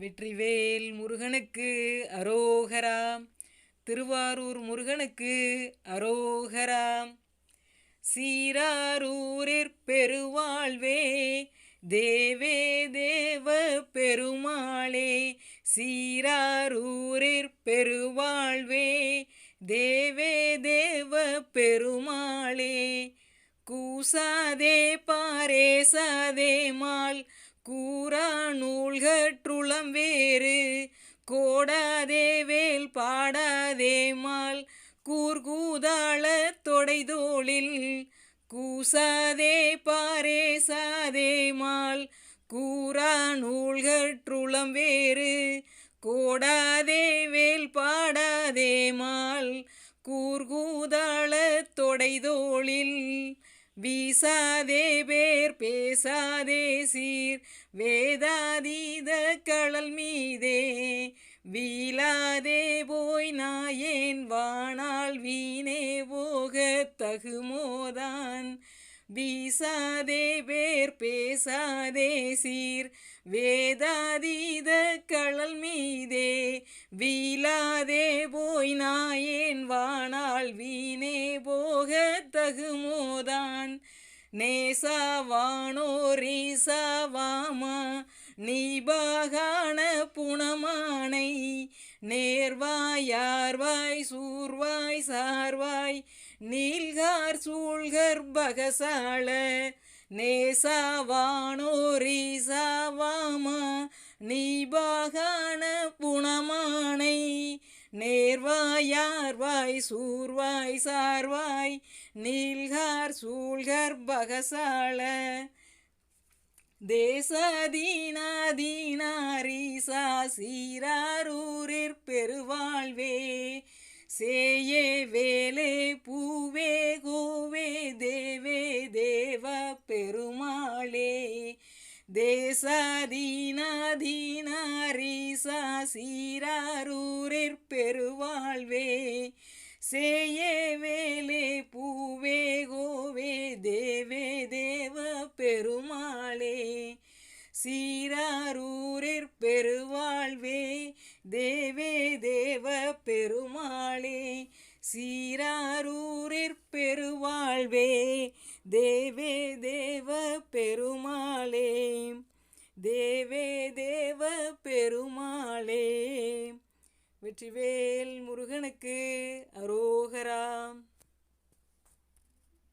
வெற்றிவேல் முருகனுக்கு அரோகரா. திருவாரூர் முருகனுக்கு அரோகரா. சீராரூரிற் பெருவாழ்வே தேவே தேவ பெருமாளே. சீராரூரிற் பெருவாழ்வே தேவே தேவ பெருமாளே. கூசாதே பாரேசாதே மால் கூறா நூல்கற்றுளம் வேறு. கோடாதே வேல் பாடாதே மால். கூர்கூதாள தொடைதோளில் கூசாதே பாரேசாதே மால். கூறா நூல்கற்றுளம் வேறு. கோடாதே வேல் பாடாதே மால். கூர்கூதாள தொடைதோளில் வீசாதே பேர் பேசாதே சீர். வேதாதீத கடல் மீதே வீலாதே போய் நாயேன். வாணால் வீணே போக தகுமோதான். வீசாதே பேர் பேசாதே சீர். வேதாதீத கடல் மீதே வீலாதே போய் நாயேன். வாணால் வீணே போக தகுமோ நேசாவானோரீசாவாமா நீபாகான புனமானை நேர்வாயார்வாய் சூர்வாய் சார்வாய் நீல்கார் சூழ்கர் பகசால நேசாவானோரீசாவாமா நீபாகான நேர்வாயார்வாய் சூர்வாய் சார்வாய் நீல்கார் சூழ்கர் பகசால தேசதீனாதீனாரீசா சீராரூரிற் பெருவாழ்வே. சேயே வேலே பூவே கோவே தேவே தேவ பெருமாளே. தேசாதீனாதீனாரீசா சீராரூரிற் பெருவாழ்வே சேயே வேலே பூவே கோவே தேவே தேவ பெருமாளே. சீராரூரிற் பெருவாழ்வே தேவே தேவ பெருமாளே. சீராரூரிற் பெருவாழ்வே தேவே தேவே தேவ பெருமாளே. வெற்றிவேல் முருகனுக்கு அரோகராம்